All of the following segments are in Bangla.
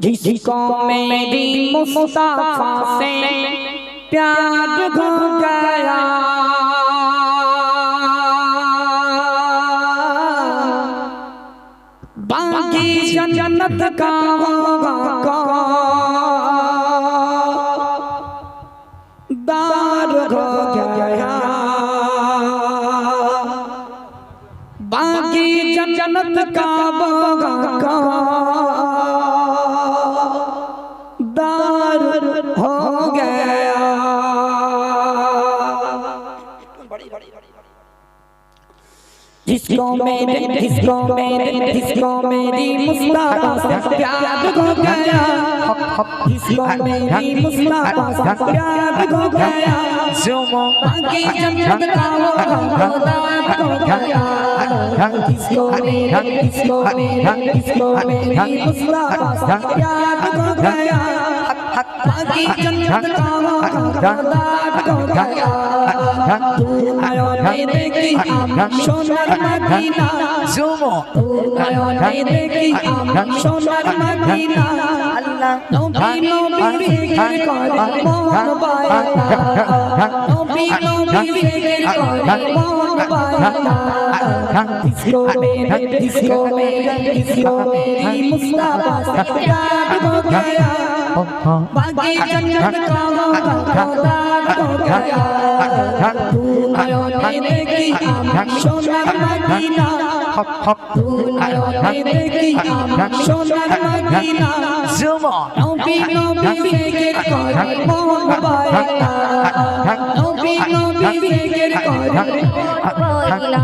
जिसको मेरी मुस्तफ़ा से प्यार हो गया बाकी जन्नत का होगा दार हो गया। बाकी जन्नत का जिसको मेरे जिसको मेरे जिसको मेरी मुस्ताफा से प्यार हो गया जिसको मेरी मुस्ताफा से प्यार हो गया बाकी जन्नत का वो खुदा हो गया जिसको मेरे जिसको मेरे जिसको मेरी मुस्ताफा से प्यार हो गया পাখি জন্নত খোদা খোদা তুমি দেখি সোনার মদিনা জুমো তুমি দেখি সোনার মদিনা আল্লাহ নবী নবী জিকির করে মন বায়া নবী নবী জিকির করে মন বায়া ডিসকো মেরে ডিসকো মেরে ডিসকো মেরে মুস্তাফা সরকার মগায়া बाकी जन्नत का मौका गया तू आयो ने देखी सोना मदीना तू आयो ने देखी सोना मदीना जुमा नबी नबी के कर मोहब्बता नबी नबी के कर मोहब्बता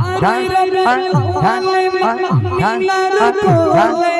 आखिर में ओले मदीना को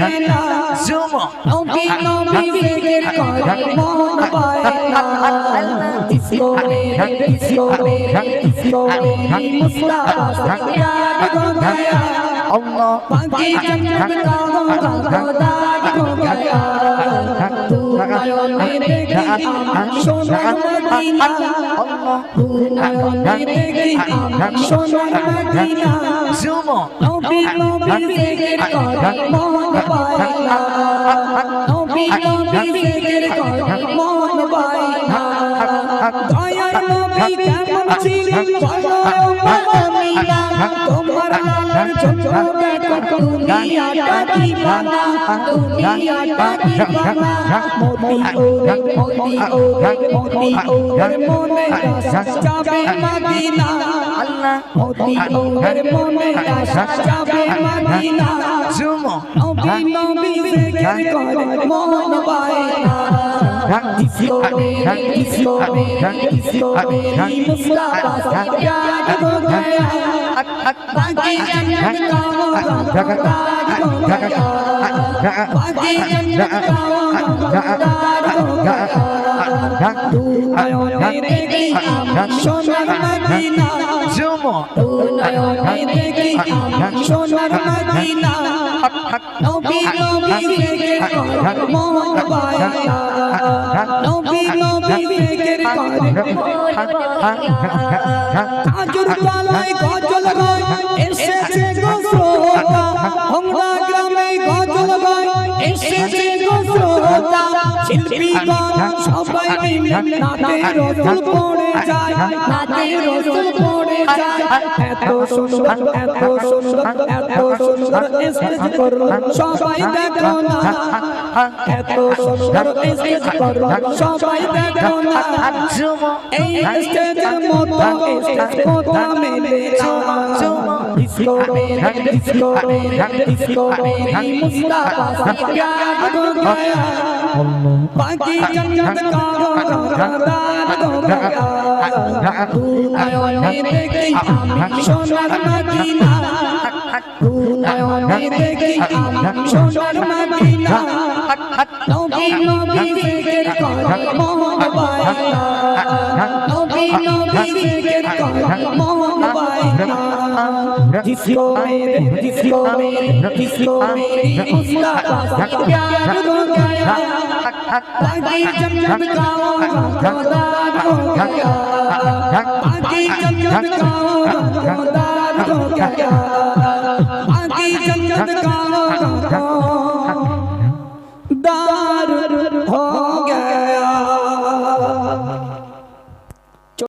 না নবী নবী ফিকির করে মন পায় না ইসকো রে ইসকো রে ইসকো রে Mustafa সাকিয়ার গঙ্গায়া Allah Pagi jam tolong Kota Kogaya Tumayon mitighi Sonar Madina Allah Tumayon mitighi Sonar Madina Zuma Nobi nobi zikir kori mohon baila Nobi nobi zikir kori mohon baila Dayar nobi kemam cilik Kodoyo malamila Kodoyo ছিলেন বলো মামিনা তোমার লালার জন্য দেখো দুনিয়াটা দিবানা দুনিয়াটা মোদি ওরে মোদি ওরে মোদি ওরে মনে যাবে মদিনা মদিনা অতি নবীর মনে আশা যাবে মদিনা জুম অতি নবী জিকির করে মন বায়না ইসলামে ইসলামে ইসলামে মুস্তাফা সাজ্জাদ হো গয়া বাকি জান্নাত কা মুরাদ হো গয়া বাকি জান্নাত কা মুরাদ হো গয়া সোনার মদিনা সোনার মদিনা নবী নবী ফিকির কর মোহবায়া নবী নবী ফিকির কর মোহবায়া আজুর পালায় গজল গো এসেছে গো শিল্পীগণ সবাই মিলে নাতে রসুল পড়ে যায় নাতে রসুল পড়ে যায়। এত সুন্দর এত সুন্দর এত সুন্দর স্টেজ করো সবাই দেখো না। এত সুন্দর স্টেজ করো সবাই দেখো না। এই স্টেজের মতো স্টেজ কোথা মেলে disco disco disco disco बाकी जन्नत का दान दोगा भूलायो मेरे की आमी सोनार मदीना भूलायो मेरे की आमी सोनार मदीना नबी नबी से करो मोहब्बत नबी नबी से करो मोहब्बत जिसको मेरे जिसको मेरे जिसको मेरी मुस्ताफा से प्यार हो गया ताकि जन्नत का होगा खुदार हो गया ताकि जन्नत का होगा खुदार हो गया ताकि जन्नत